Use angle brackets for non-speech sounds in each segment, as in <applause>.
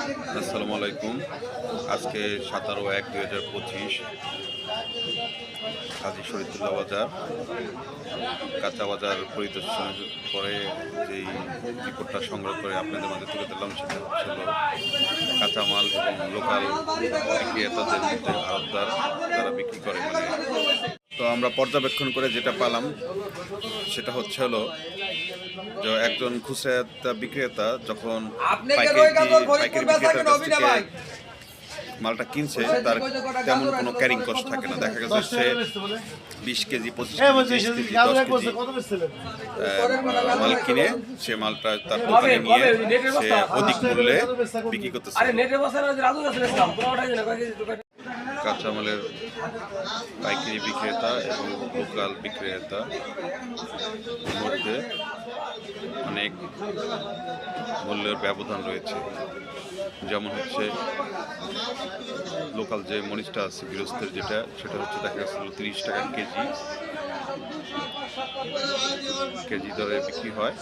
আসসালামু আলাইকুম। আজকে সতেরো এক দুই হাজার পঁচিশ কাজী শরীদুল্লাহ বাজার। কাঁচা বাজার পরিদর্শন করে যেই রিপোর্টটা সংগ্রহ করে আপনাদের মাঝে তুলে দিলাম সেটা ছিল কাঁচামাল এবং লোকাল বিক্রেতাদের মধ্যে আড়তদার তারা বিক্রি করে মানে। তো আমরা পর্যবেক্ষণ করে যেটা পালাম, সেটা হচ্ছে হলো যে একজন খুচরা বিক্রেতা যখন পাইকারি পাইকারি বিক্রেতার কাছ থেকে মালটা কিনছে তার তেমন কোনো ক্যারিং কস্ট থাকে না। দেখা গেছে সে বিশ কেজি পঁচিশ কেজি কেজি দশ কেজি মাল কিনে সে মালটা তার দোকানে নিয়ে সে অধিক মূল্যে বিক্রি করতেছে। কাঁচামালের পাইকারি বিক্রেতা এবং লোকাল বিক্রেতা মধ্যে অনেক মূল্যের ব্যবধান রয়েছে। যেমন হচ্ছে লোকাল যে মরিচটা আছে, গৃহস্থের যেটা, সেটা হচ্ছে দেখা যাচ্ছিল তিরিশ টাকা কেজি। কেজি দরে বিক্রি হয়।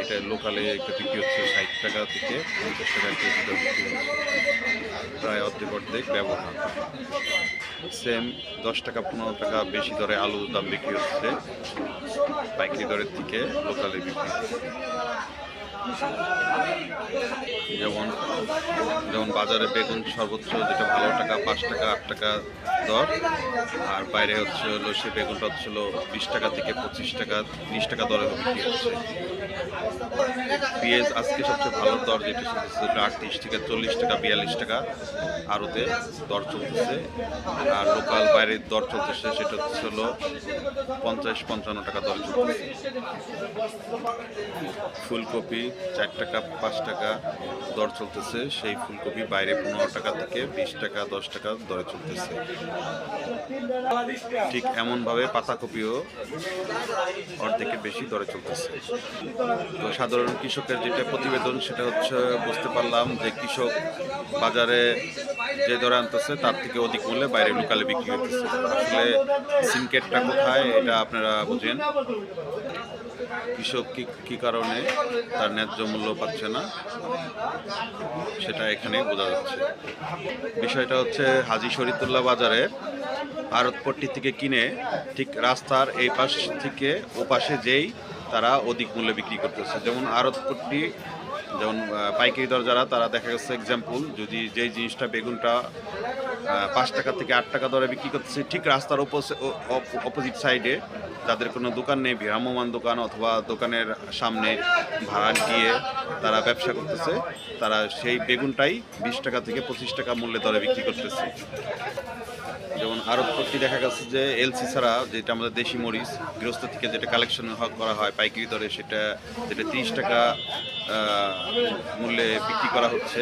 এটা লোকালে এটা বিক্রি হচ্ছে ষাট টাকা থেকে পঞ্চাশ টাকা কেজি দরে বিক্রি হচ্ছে। প্রায় অর্ধেক অর্ধেক ব্যবহার সেম দশ টাকা, পনেরো টাকা বেশি দরে আলুর দাম বিক্রি হচ্ছে। পাইকারি দরের থেকে লোকালে বিক্রি। যেমন যেমন বাজারে বেগুন সর্বোচ্চ যেটা ভালো টাকা, পাঁচ টাকা, আট টাকা দর। আর বাইরে হচ্ছে হলো সে বেগুনটা হচ্ছে হলো বিশ টাকা থেকে পঁচিশ টাকা, ত্রিশ টাকা দরে বিক্রি হচ্ছে। পেঁয়াজ আজকে সবচেয়ে ভালো দর যেটা চলতেছে আটত্রিশ থেকে চল্লিশ টাকা, বিয়াল্লিশ টাকা আরতে দর চলতেছে। আর লোকাল বাইরের দর চলতেছে সেটা হচ্ছে হলো পঞ্চাশ, পঞ্চান্ন টাকা দর চলতেছে। ফুলকপি চার টাকা, পাঁচ টাকা দর চলতেছে। সেই ফুলকপি বাইরে পনেরো টাকা থেকে বিশ টাকা, দশ টাকা দরে চলতেছে। ঠিক এমনভাবে পাতাকপিও অর্ধেকের বেশি দরে চলতেছে। তো সাধারণ কৃষকের যেটা প্রতিবেদন, সেটা হচ্ছে বুঝতে পারলাম যে কৃষক বাজারে যে দরে আনতেছে, তার থেকে অধিক মূল্যে বাইরে লোকালে বিক্রি করতেছে। আসলে সিনকেটটা কোথায়, এটা আপনারা বুঝেন। কৃষক কি কী কারণে তার ন্যায্য মূল্য পাচ্ছে না? সেটা এখানে বোঝা যাচ্ছে। বিষয়টা হচ্ছে হাজি শরীদুল্লাহ বাজারে আড়তপট্টি থেকে কিনে ঠিক রাস্তার এই পাশ থেকে ও পাশে যেই তারা অধিক মূল্যে বিক্রি করতেছে। যেমন আড়তপট্টি, যেমন পাইকারি দর যারা তারা দেখা গেছে এক্সাম্পল যদি যেই জিনিসটা বেগুনটা পাঁচ টাকা থেকে আট টাকা দরে বিক্রি করতেছে। ঠিক রাস্তার অপোজিট সাইডে যাদের কোনো দোকান নেই ভ্রাম্যমান দোকান অথবা দোকানের সামনে ভাড়া দিয়ে তারা ব্যবসা করতেছে, তারা সেই বেগুনটাই বিশ টাকা থেকে পঁচিশ টাকা মূল্যে দরে বিক্রি করতেছে। যেমন আরব প্রতি দেখা গেছে যে এলসি ছাড়া যেটা আমাদের দেশি মরিচ, গৃহস্থ থেকে যেটা কালেকশন করা হয় পাইকারি দরে, সেটা যেটা তিরিশ টাকা মূল্যে বিক্রি করা হচ্ছে।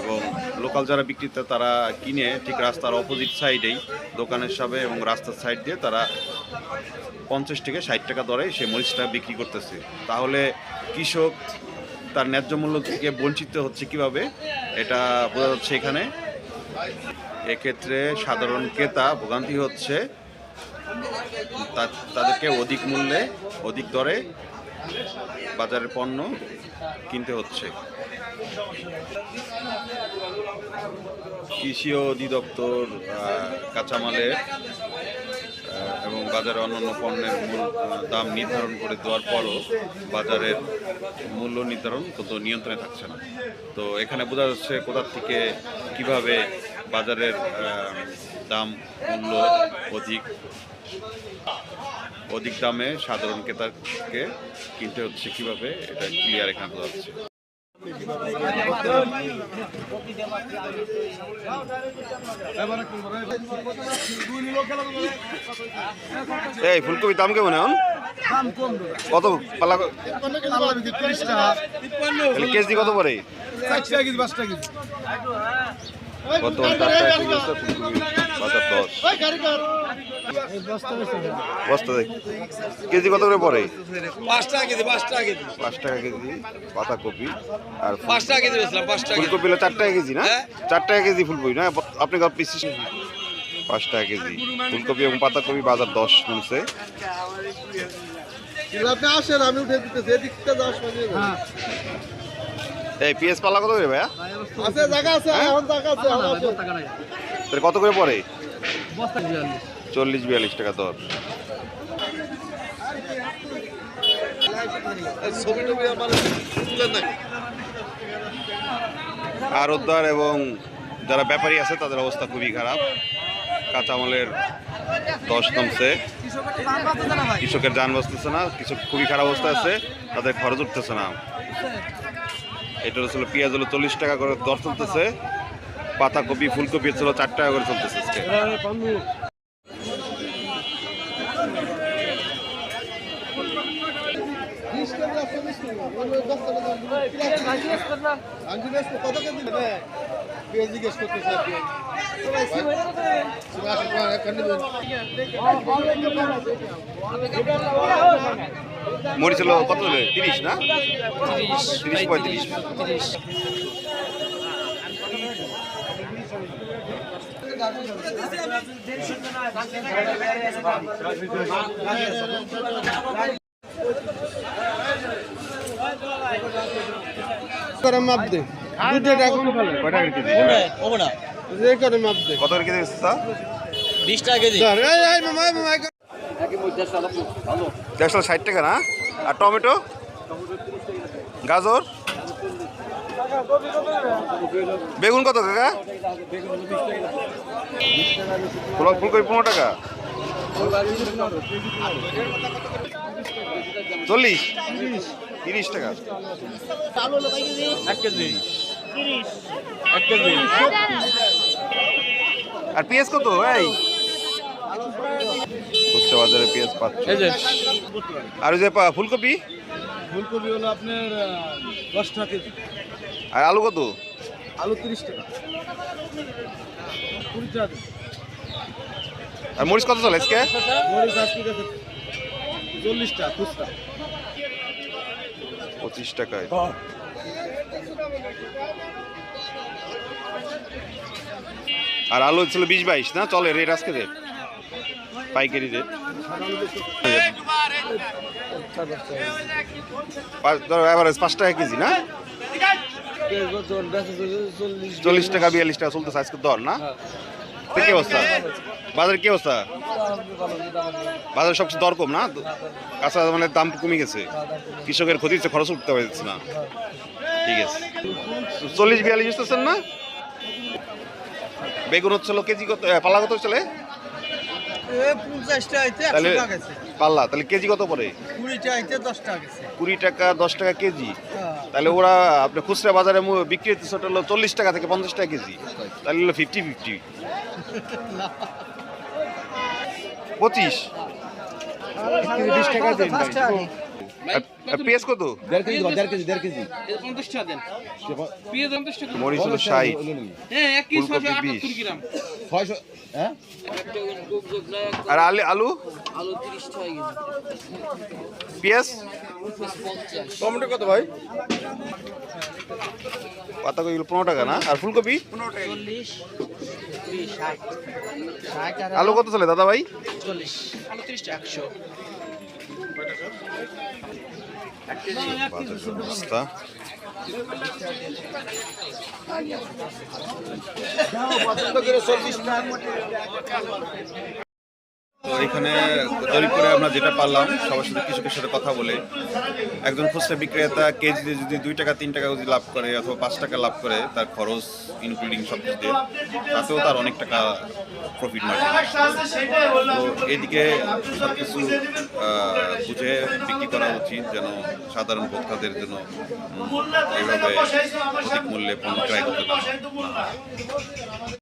এবং লোকাল যারা বিক্রেতা, তারা কিনে ঠিক রাস্তার অপোজিট সাইডেই দোকানের সামনে এবং রাস্তার সাইড দিয়ে তারা পঞ্চাশ থেকে ষাট টাকা দরে সেই মরিচটা বিক্রি করতেছে। তাহলে কৃষক তার ন্যায্য মূল্য থেকে বঞ্চিত হচ্ছে কীভাবে? এটা বোঝা যাচ্ছে এখানে। এক্ষেত্রে সাধারণ ক্রেতা ভোগান্তি হচ্ছে। তাদেরকে অধিক মূল্যে, অধিক দরে বাজারের পণ্য কিনতে হচ্ছে। কৃষি অধিদপ্তর কাঁচামালের এবং বাজারে অন্যান্য পণ্যের মূল দাম নির্ধারণ করে দেওয়ার পরও বাজারের মূল্য নির্ধারণ কত নিয়ন্ত্রণে থাকছে না। তো এখানে বোঝা যাচ্ছে কোথার থেকে কীভাবে বাজারের দাম মূল্য অধিক। অধিক দামে সাধারণ ক্রেতাকে কিনতে হচ্ছে কীভাবে এটা ক্লিয়ার এখানে বোঝা যাচ্ছে। এই ফুলকপির দাম কেমন এখন? কত পালা কেজি কত টাকা কেজি। হচ্ছে ফুলকপি বাজার দশ। বস্তা দেখ। কেজি কত করে পড়ে? পাঁচ টাকা কেজি পাঁচ টাকা কেজি। পাঁচ টাকা কেজি পাতাকপি আর পাঁচ টাকা কেজি পাঁচ টাকা ফুলকপি হলো চার টাকা কেজি না? হ্যাঁ। চার টাকা কেজি ফুলকপি না? আপনি কত পিস? পাঁচ টাকা কেজি। ফুলকপি এবং পাতাকপি বাজার দশ শুনছে। আপনি আসেন আমি উঠে দিতেছি এদিকটা দশ বাজে এই পিএস পাল্লা কত করে ভাইয়া? আছে জায়গা আছে এখন জায়গা আছে এখন আছে। তাহলে কত করে পড়ে? চল্লিশ বিয়াল্লিশ টাকা দর। নাকি? আরতদার এবং যারা ব্যাপারী আছে তাদের অবস্থা খুবই খারাপ। কাঁচামালের দশ কমছে কৃষকের যান বসতেছে না কৃষক খুবই খারাপ অবস্থা আছে তাদের খরচ উঠতেছে না। এটা হচ্ছিল পেঁয়াজ হলো চল্লিশ টাকা করে দর চলতেছে। পাতাকপি, ফুলকপি হচ্ছিল চার টাকা করে চলতেছে জিজ্ঞেস মরিচ হলো কত হলো? তিরিশ না? তিরিশ। পঁয়ত্রিশ। করে মাপ দে। দুটো করে মাপ দে। কত কেজি টাকা কেজি। এই এই মামা মামা এই করে। দেড়শো ষাট টাকা না? আর টমেটো? গাজর? বেগুন কত কাকা? ফুল- ফুলকপি পনেরো টাকা। চল্লিশ? তিরিশ টাকা। এক কেজি। এক কেজি। আর পেঁয়াজ কত? এই। খুচরা বাজারে পেঁয়াজ যে আর ওই যে পা- ফুলকপি? ফুলকপি হলো আপনার দশ টাকা কেজি। আর আলু কত? আলু তিরিশ টাকা। কুড়ি টাকা আর মরিচ কত চলে আজকে? মরিচ আজকে চল্লিশ টাকা খুচরা পঁচিশ টাকায়। আর আলু ছিল বিশ বাইশ না? চলে রেট আজকে রেট? পাইকারি রেট অ্যাভারেজ পাঁচ টাকা কেজি না? চল্লিশ টাকা বিয়াল্লিশ টাকা চলতেছে আজকে দর না? কি অবস্থা? বাজারে কি অবস্থা? বাজারে সবচেয়ে দর কম না? কাঁচা মানে দাম কমে গেছে। কৃষকের ক্ষতি হচ্ছে খরচ উঠতে পারছে না। ঠিক আছে। চল্লিশ বিয়াল্লিশ বুঝতেছেন না? বেগুন হচ্ছিল কেজি কত এ, পাল্লা কত চলে? তাহলে একশো টাকা গেছে। পাল্লা তাহলে কেজি কত পড়ে? দশ টাকা কুড়ি টাকা দশ টাকা কেজি? হ্যাঁ। তাহলে ওরা আপনি খুচরা বাজারে মু- বিক্রি হচ্ছে সেটা হলো চল্লিশ টাকা থেকে পঞ্চাশ টাকা কেজি। তাহলে হলো ফিফটি ফিফটি <laughs> পঁচিশ। বিশ টাকা পেঁয়াজ কত? দেড় কেজি দেড় কেজি দেড় কেজি। পঞ্চাশ টাকা দেন পেঁয়াজ পঞ্চাশ টাকা মরিচ হলো ষাট। হ্যাঁ এক কেজি ছয়শো আটাত্তর গ্রাম। ছয়শো হ্যাঁ? আর আলু আলু? আলু তিরিশ টাকা পেঁয়াজ? টমেটো কত ভাই? পাতাকপি পনেরো টাকা না? আর ফুলকপি? আলু কত চলে দাদা ভাই? চল্লিশ। আলু তিরিশ টাকা একশো বাজারের অবস্থা তো এখানে জরিপ করে আমরা যেটা পারলাম, সবার সাথে কৃষকের সাথে কথা বলে, একজন খুচরা বিক্রেতা কেজিতে যদি দুই টাকা, তিন টাকা যদি লাভ করে অথবা পাঁচ টাকা লাভ করে, তার খরচ ইনক্লুডিং সব কিছু দিয়ে তাতেও তার অনেক টাকা প্রফিট মার্জিন তো এদিকে সব কিছু বুঝে বিক্রি করা উচিত যেন সাধারণ ভোক্তাদের জন্য এইভাবে অধিক মূল্যে পণ্য ক্রয় করতে হয়।